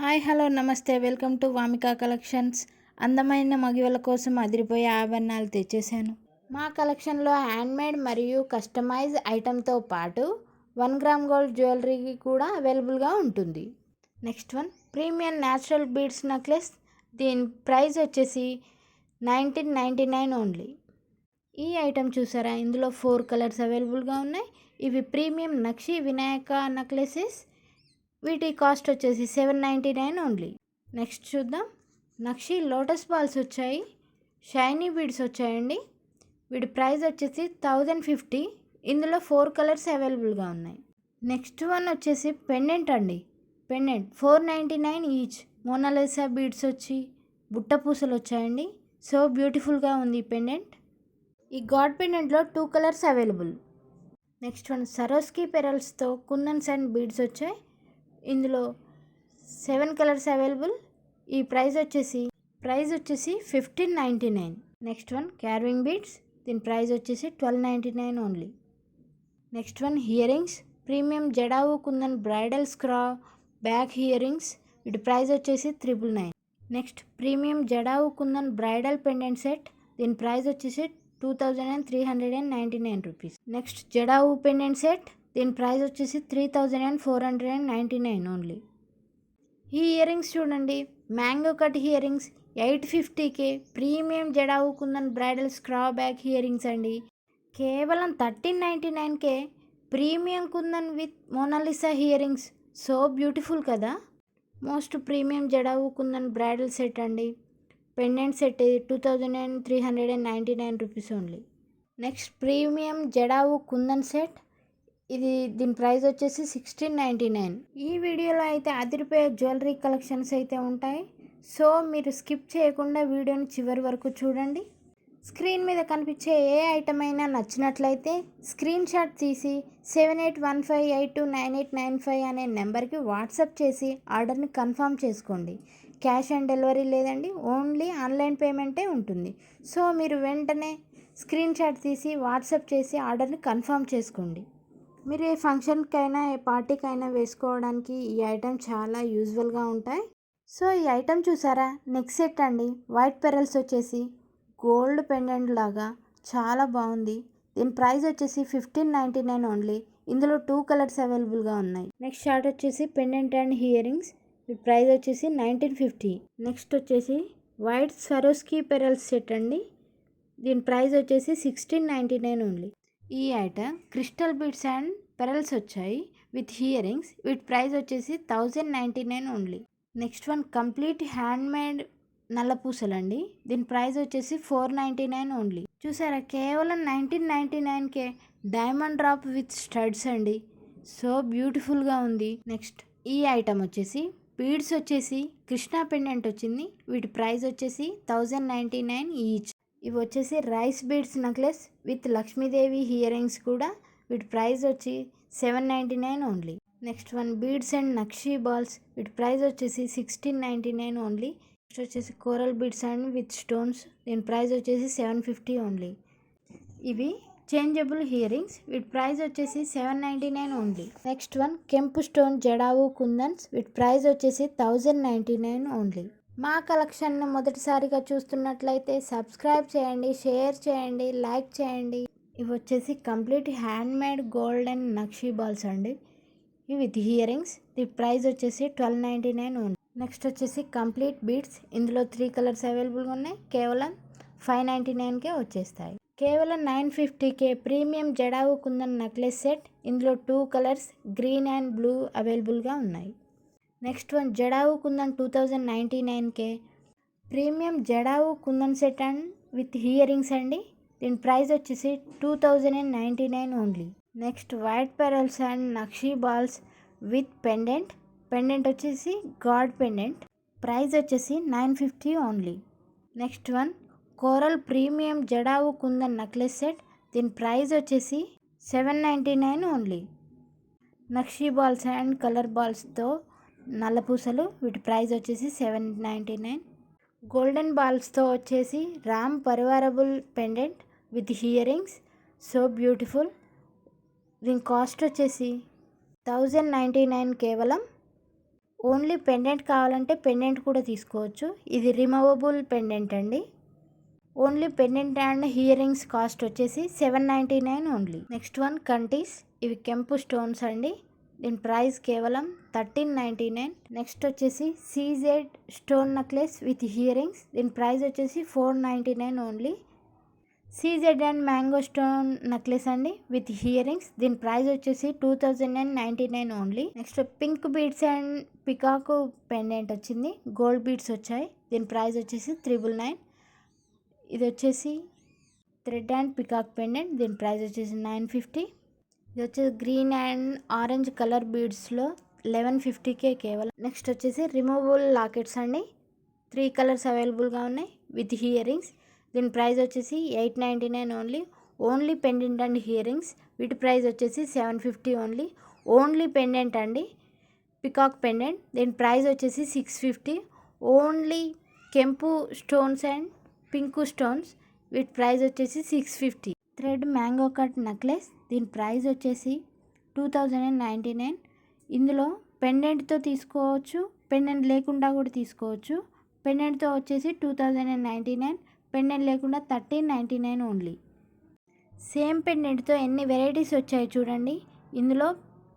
Hi hello నమస్తే. Welcome to Vamika collections. అందమైన మగివల కోసం అదిరిపోయే ఆభరణాలు తెచ్చేసాను మా కలెక్షన్లో హ్యాండ్మేడ్ మరియు కస్టమైజ్ ఐటెంతో పాటు వన్ గ్రామ్ గోల్డ్ జ్యువెలరీ కూడా అవైలబుల్గా ఉంటుంది. Next one premium natural beads necklace. దీని ప్రైస్ వచ్చేసి నైన్టీన్ నైంటీ నైన్ ఓన్లీ. ఈ ఐటెం చూసారా? ఇందులో ఫోర్ కలర్స్ అవైలబుల్గా ఉన్నాయి. ఇవి ప్రీమియం నక్షి వినాయక నెక్లెసెస్. వీటి కాస్ట్ వచ్చేసి seven ninety nine only. Next చూద్దాం. నక్షి లోటస్ బాల్స్ వచ్చాయి. షైనీ బీడ్స్ వచ్చాయండి. వీటి ప్రైస్ వచ్చేసి థౌజండ్ ఫిఫ్టీ. ఇందులో ఫోర్ కలర్స్ అవైలబుల్గా ఉన్నాయి. నెక్స్ట్ వన్ వచ్చేసి పెండెంట్ అండి. Pendant four ninety nine each. Mona Lisa beads వచ్చి బుట్ట పూసలు వచ్చాయండి. సో బ్యూటిఫుల్గా ఉంది ఈ పెండెంట్. ఈ god పెండెంట్లో two colours available. Next one Swarovski పెరల్స్తో కున్నన్స్ అండ్ బీడ్స్ వచ్చాయి. ఇందులో సెవెన్ కలర్స్ అవైలబుల్. ఈ ప్రైస్ వచ్చేసి ప్రైస్ వచ్చేసి fifteen ninety nine. Next one carrying beads. దీని ప్రైస్ వచ్చేసి twelve ninety nine only. Next one earrings premium jadau kundan bridal screw back earrings వీటి price వచ్చేసి triple nine. Next premium jadau kundan bridal pendant set. దీని price వచ్చేసి two thousand and three hundred and ninety nine rupees. Next jadau pendant set. దీని price వచ్చేసి three thousand and four hundred and ninety nine only. ఈ earrings చూడండి. Mango cut earrings eight fifty K. Premium jadau kundan bridal screw back earrings అండి. కేవలం thirteen ninety నైన్కే premium kundan with Mona Lisa earrings so beautiful కదా. Most premium jadau kundan bridal set అండి. Pendant set two thousand and three hundred and ninety nine rupees only. Next premium jadau kundan set. ఇది దీని price వచ్చేసి sixteen ninety nine ఈ వీడియోలో అయితే అదిరిపోయే jewellery collections అయితే ఉంటాయి. సో మీరు స్కిప్ చేయకుండా వీడియోని చివరి వరకు చూడండి. స్క్రీన్ మీద కనిపించే ఏ ఐటమ్ అయినా నచ్చినట్లయితే స్క్రీన్ షాట్ తీసి seven eight one five eight two nine eight nine five అనే నెంబర్కి వాట్సాప్ చేసి ఆర్డర్ని కన్ఫర్మ్ చేసుకోండి. క్యాష్ ఆన్ డెలివరీ లేదండి ఓన్లీ ఆన్లైన్ పేమెంటే ఉంటుంది. సో మీరు వెంటనే స్క్రీన్ షాట్ తీసి వాట్సాప్ చేసి ఆర్డర్ని కన్ఫర్మ్ చేసుకోండి. మీరు ఏ ఫంక్షన్కైనా ఏ పార్టీకైనా వేసుకోవడానికి ఈ ఐటెం చాలా యూజ్ఫుల్గా ఉంటాయి. సో ఈ ఐటెం చూసారా? నెక్స్ట్ సెట్ అండి. వైట్ పెరల్స్ వచ్చేసి గోల్డ్ పెండెంట్ లాగా చాలా బాగుంది. దీని ప్రైస్ వచ్చేసి ఫిఫ్టీన్ నైంటీ నైన్ ఓన్లీ. ఇందులో టూ కలర్స్ అవైలబుల్గా ఉన్నాయి. నెక్స్ట్ షార్ట్ వచ్చేసి పెండెంట్ అండ్ హియరింగ్స్ ఈ ప్రైస్ వచ్చేసి నైన్టీన్ ఫిఫ్టీ. నెక్స్ట్ వచ్చేసి వైట్ సరోస్కీ పెరల్స్ సెట్ అండి. దీని ప్రైస్ వచ్చేసి సిక్స్టీన్ నైంటీ నైన్ ఓన్లీ. ఈ item crystal beads and pearls వచ్చాయి విత్ హియరింగ్స్ వీటి ప్రైస్ వచ్చేసి thousand ninety nine only. Next one complete handmade దీని ప్రైస్ వచ్చేసి ఫోర్ నైంటీ నైన్ ఓన్లీ. చూసారా కేవలం నైన్టీన్ నైంటీ నైన్కే డైమండ్ డ్రాప్ విత్ స్టడ్స్ అండి. సో బ్యూటిఫుల్గా ఉంది. నెక్స్ట్ ఈ ఐటమ్ వచ్చేసి బీడ్స్ వచ్చేసి కృష్ణా పెండెంట్ వచ్చింది. వీటి ప్రైస్ వచ్చేసి థౌజండ్ నైంటీ నైన్ ఈచ్. ఇవి వచ్చేసి rice beads necklace with Lakshmidevi earrings కూడా. వీటి ప్రైస్ వచ్చి seven ninety nine only. Next one beads and nakshi balls వీటి ప్రైస్ వచ్చేసి sixteen ninety nine only. Next వచ్చేసి coral beads and with stones దీని price వచ్చేసి సెవెన్ ఫిఫ్టీ ఓన్లీ. ఇవి changeable earrings వీటి ప్రైస్ వచ్చేసి seven ninety nine only. Next one కెంపు stone jadau kundans వీటి ప్రైస్ వచ్చేసి థౌజండ్ నైంటీ నైన్ ఓన్లీ. మా కలెక్షన్ను మొదటిసారిగా చూస్తున్నట్లయితే సబ్స్క్రైబ్ చేయండి షేర్ చేయండి లైక్ చేయండి. ఇవి వచ్చేసి complete hand made gold and nakshi balls అండి. ఇవి విత్ హియరింగ్స్ ది ప్రైస్ వచ్చేసి ట్వెల్వ్ నైంటీ నైన్ ఉంది నెక్స్ట్ వచ్చేసి కంప్లీట్ బీడ్స్ ఇందులో త్రీ కలర్స్ అవైలబుల్గా ఉన్నాయి. కేవలం ఫైవ్ నైంటీ నైన్కే వచ్చేస్తాయి. కేవలం nine fifty K premium jadau kundan necklace set. ఇందులో two colours green and blue అవైలబుల్గా ఉన్నాయి. Next one jadau kundan two thousand ninety నైన్కే. Premium jadau kundan set and with earrings అండి. దీని ప్రైస్ వచ్చేసి two thousand and ninety nine only. Next white pearls and nakshi balls with pendant. Pendant వచ్చేసి god pendant. Price వచ్చేసి nine fifty only. Next one coral premium jadau kundan necklace set. దీని price వచ్చేసి seven ninety nine only. Nakshi balls and colour బాల్స్తో నల్ల పూసలు వీటి price వచ్చేసి seven ninety nine. Golden బాల్స్తో వచ్చేసి Ram పరివారబుల్ pendant with earrings so beautiful. దీని కాస్ట్ వచ్చేసి థౌజండ్ నైంటీ నైన్ కేవలం. ఓన్లీ పెండెంట్ కావాలంటే పెండెంట్ కూడా తీసుకోవచ్చు. ఇది రిమూవబుల్ పెండెంట్ అండి. Only pendant and earrings cost వచ్చేసి seven ninety nine only. Next one కంటీస్ ఇవి కెంపు స్టోన్స్ అండి. దీని ప్రైస్ కేవలం థర్టీన్ నైంటీ నైన్. నెక్స్ట్ వచ్చేసి CZ stone necklace with earrings దీని ప్రైస్ వచ్చేసి four ninety nine only. CZ and mango stone necklace అండి విత్ హియరింగ్స్ దీని ప్రైస్ వచ్చేసి two thousand and ninety nine only. Next pink beads and peacock pendant వచ్చింది. Gold beads వచ్చాయి. దీని price వచ్చేసి triple nine. ఇది వచ్చేసి థ్రెడ్ అండ్ పికాక్ పెండెంట్. దీని ప్రైస్ వచ్చేసి నైన్ ఫిఫ్టీ. ఇది వచ్చేసి గ్రీన్ అండ్ ఆరెంజ్ కలర్ బీడ్స్లో లెవెన్ ఫిఫ్టీకే కేవలం. నెక్స్ట్ వచ్చేసి రిమూవబుల్ లాకెట్స్ అండి. త్రీ కలర్స్ అవైలబుల్గా ఉన్నాయి విత్ హియరింగ్స్ దీని ప్రైస్ వచ్చేసి eight ninety nine only. Only pendant and earrings వీటి ప్రైస్ వచ్చేసి seven fifty only. Only pendant అండి. Peacock pendant. దీని ప్రైస్ వచ్చేసి సిక్స్ ఫిఫ్టీ. ఓన్లీ కెంపు స్టోన్స్ అండ్ పింకు స్టోన్స్. వీటి ప్రైస్ వచ్చేసి six fifty. Thread mango cut necklace. దీని price వచ్చేసి two thousand and ninety nine. ఇందులో పెండెంట్తో తీసుకోవచ్చు పెండెంట్ లేకుండా కూడా తీసుకోవచ్చు. పెండెంట్తో వచ్చేసి two thousand and ninety nine pendant లేకుండా thirteen ninety nine only. Same పెండెంట్తో ఎన్ని వెరైటీస్ వచ్చాయి చూడండి. ఇందులో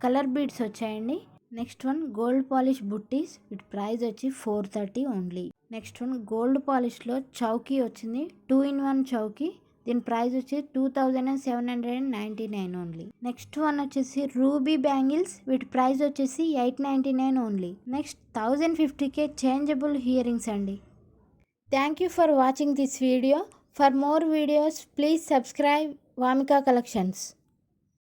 కలర్ బీడ్స్ వచ్చాయండి. నెక్స్ట్ వన్ గోల్డ్ పాలిష్ బుట్టీస్ వీటి ప్రైస్ వచ్చి four thirty only. Next one gold పాలిష్లో చౌకీ వచ్చింది టూ ఇన్ వన్ చౌకీ. దీని ప్రైస్ వచ్చి two thousand and seven hundred and ninety nine only. Next one వచ్చేసి రూబీ బ్యాంగిల్స్ వీటి ప్రైస్ వచ్చేసి eight ninety nine only. Next thousand fifty K changeable earrings అండి. Thank you for watching this video for more videos please subscribe Vamika collections